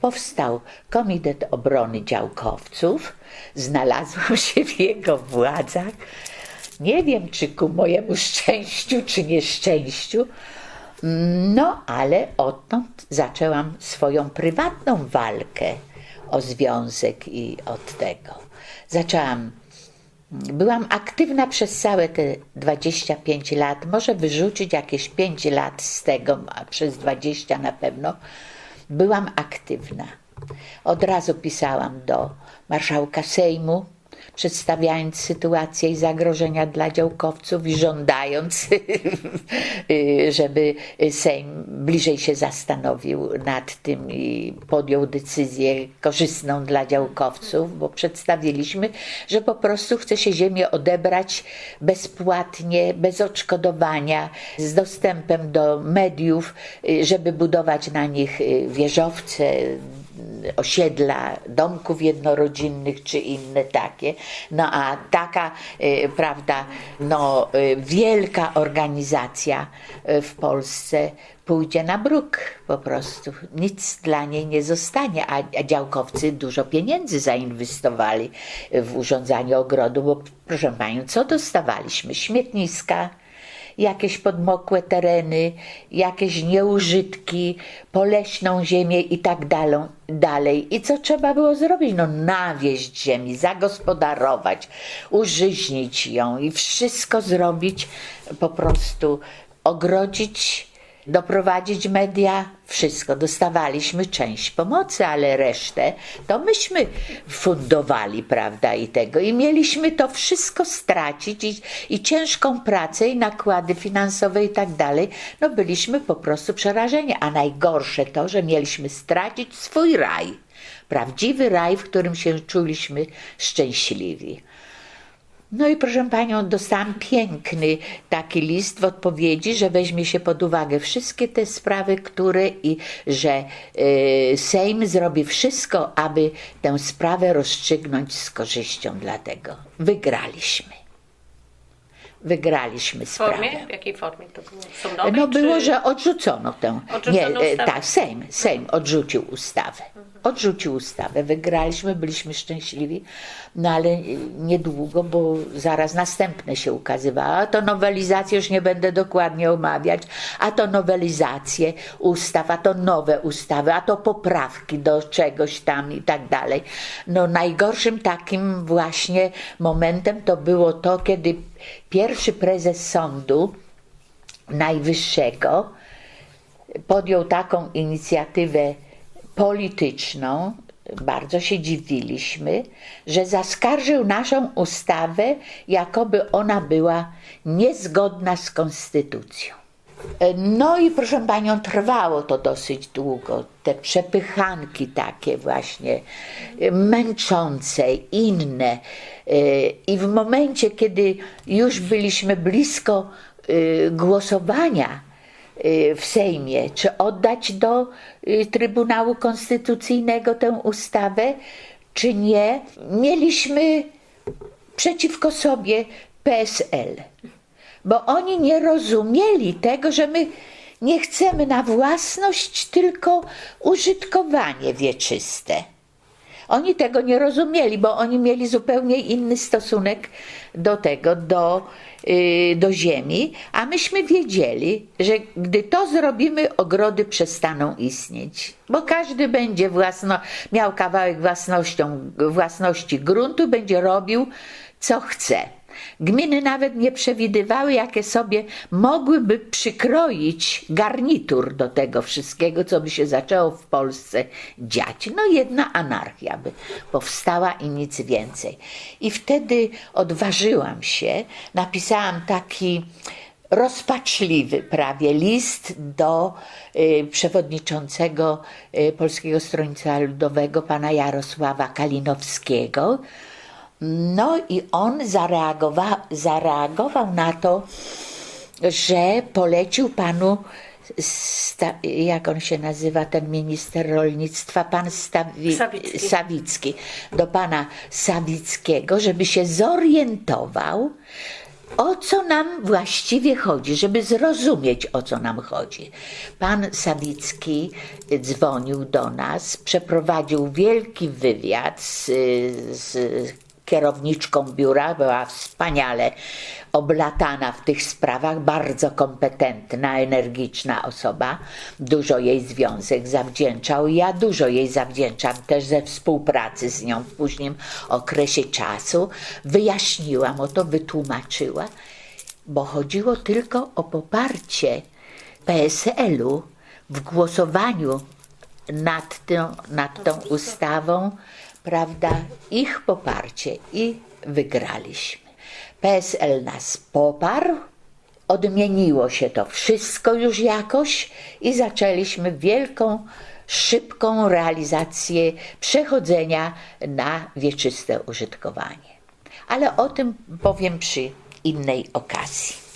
Powstał Komitet Obrony Działkowców. Znalazłam się w jego władzach. Nie wiem, czy ku mojemu szczęściu, czy nieszczęściu. No, ale odtąd zaczęłam swoją prywatną walkę o związek i od tego. Zaczęłam Byłam aktywna przez całe te 25 lat. Może wyrzucić jakieś 5 lat z tego, a przez 20 na pewno. Byłam aktywna. Od razu pisałam do marszałka Sejmu, przedstawiając sytuację i zagrożenia dla działkowców i żądając, żeby Sejm bliżej się zastanowił nad tym i podjął decyzję korzystną dla działkowców, bo przedstawiliśmy, że po prostu chce się ziemię odebrać bezpłatnie, bez odszkodowania, z dostępem do mediów, żeby budować na nich wieżowce, osiedla, domków jednorodzinnych czy inne takie. No a taka, y, prawda, no, y, wielka organizacja y, w Polsce pójdzie na bruk po prostu. Nic dla niej nie zostanie, a, działkowcy dużo pieniędzy zainwestowali w urządzanie ogrodu, bo proszę Panią, co dostawaliśmy? Śmietniska, jakieś podmokłe tereny, jakieś nieużytki, poleśną ziemię i tak dalej. I co trzeba było zrobić? No nawieść ziemi, zagospodarować, użyźnić ją i wszystko zrobić, po prostu ogrodzić doprowadzić media, wszystko. Dostawaliśmy część pomocy, ale resztę to myśmy fundowali, prawda, i tego. I mieliśmy to wszystko stracić i, i ciężką pracę i nakłady finansowe i tak dalej. No byliśmy po prostu przerażeni. A najgorsze to, że mieliśmy stracić swój raj. Prawdziwy raj, w którym się czuliśmy szczęśliwi. No i proszę panią, dostałam piękny taki list w odpowiedzi, że weźmie się pod uwagę wszystkie te sprawy, które i że y, Sejm zrobi wszystko, aby tę sprawę rozstrzygnąć z korzyścią dla tego. Wygraliśmy. Wygraliśmy sprawę. formie? W jakiej formie to było? Sądowej, No było, czy... że odrzucono tę. Odrzucono nie, e, ustawę? tak, Sejm, Sejm odrzucił ustawę. Odrzucił ustawę. Wygraliśmy, byliśmy szczęśliwi, no ale niedługo, bo zaraz następne się ukazywało. A to nowelizację już nie będę dokładnie omawiać, a to nowelizacje ustaw, a to nowe ustawy, a to poprawki do czegoś tam i tak dalej. No najgorszym takim właśnie momentem to było to, kiedy pierwszy prezes sądu Najwyższego podjął taką inicjatywę polityczną, bardzo się dziwiliśmy, że zaskarżył naszą ustawę, jakoby ona była niezgodna z konstytucją. No i proszę panią, trwało to dosyć długo. Te przepychanki takie właśnie y, męczące, inne. Y, I w momencie, kiedy już byliśmy blisko głosowania w Sejmie, czy oddać do Trybunału Konstytucyjnego tę ustawę, czy nie, mieliśmy przeciwko sobie PSL, bo oni nie rozumieli tego, że my nie chcemy na własność, tylko użytkowanie wieczyste. Oni tego nie rozumieli, bo oni mieli zupełnie inny stosunek do tego, do, yy, do ziemi, a myśmy wiedzieli, że gdy to zrobimy, ogrody przestaną istnieć, bo każdy będzie własno, miał kawałek własnością, własności gruntu, będzie robił co chce. Gminy nawet nie przewidywały, jakie sobie mogłyby przykroić garnitur do tego wszystkiego, co by się zaczęło w Polsce dziać. No jedna anarchia by powstała i nic więcej. I wtedy odważyłam się, napisałam taki rozpaczliwy prawie list do y, przewodniczącego y, Polskiego Stronnictwa Ludowego, pana Jarosława Kalinowskiego. No i on zareagował, zareagował na to, że polecił panu, sta, jak on się nazywa, ten minister rolnictwa, pan Stawi, Sawicki. Sawicki, do pana Sawickiego, żeby się zorientował, o co nam właściwie chodzi, żeby zrozumieć, o co nam chodzi. Pan Sawicki dzwonił do nas, przeprowadził wielki wywiad z, z kierowniczką biura, była wspaniale oblatana w tych sprawach, bardzo kompetentna, energiczna osoba. Dużo jej związek zawdzięczał. Ja dużo jej zawdzięczam też ze współpracy z nią w późnym okresie czasu. Wyjaśniłam o to, wytłumaczyła, bo chodziło tylko o poparcie PSL-u w głosowaniu nad, tą, nad tą ustawą, prawda, ich poparcie i wygraliśmy. PSL nas poparł, odmieniło się to wszystko już jakoś i zaczęliśmy wielką, szybką realizację przechodzenia na wieczyste użytkowanie. Ale o tym powiem przy innej okazji.